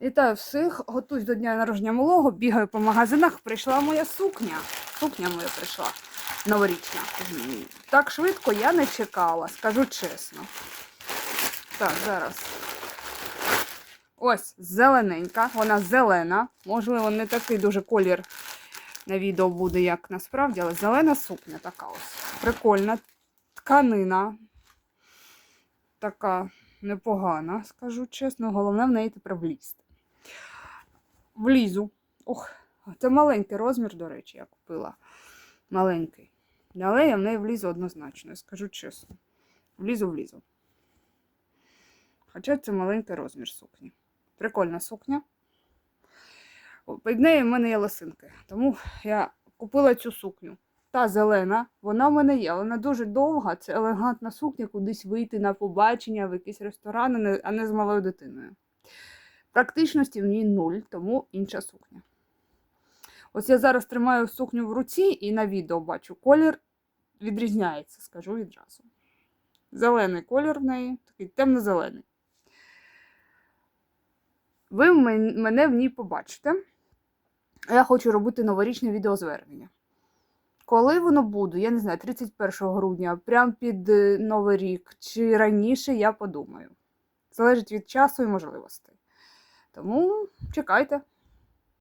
Вітаю всіх, готуюсь до дня народження малого, бігаю по магазинах. Прийшла моя сукня. Сукня моя прийшла новорічна. Так швидко я не чекала, скажу чесно. Так, зараз. Ось зелененька, вона зелена. Можливо, не такий дуже колір на відео буде, як насправді, але зелена сукня така ось. Прикольна. Тканина. Така непогана, скажу чесно. Головне в неї тепер влізти. Влізу. Ох, це маленький розмір, до речі, я купила. Маленький. Але я в неї влізу однозначно, скажу чесно. Влізу, влізу. Хоча це маленький розмір сукні. Прикольна сукня. Під нею в мене є лосинки. Тому я купила цю сукню. Та зелена, вона в мене є, вона дуже довга. Це елегантна сукня, кудись вийти на побачення в якийсь ресторан, а не з малою дитиною. Практичності в ній нуль, тому інша сукня. Ось я зараз тримаю сукню в руці і на відео бачу, колір відрізняється, скажу відразу. Зелений колір в неї, такий темно-зелений. Ви мене в ній побачите. Я хочу робити новорічне відеозвернення. Коли воно буде, я не знаю, 31 грудня, прямо під е, Новий рік, чи раніше, я подумаю. Залежить від часу і можливостей. Тому чекайте.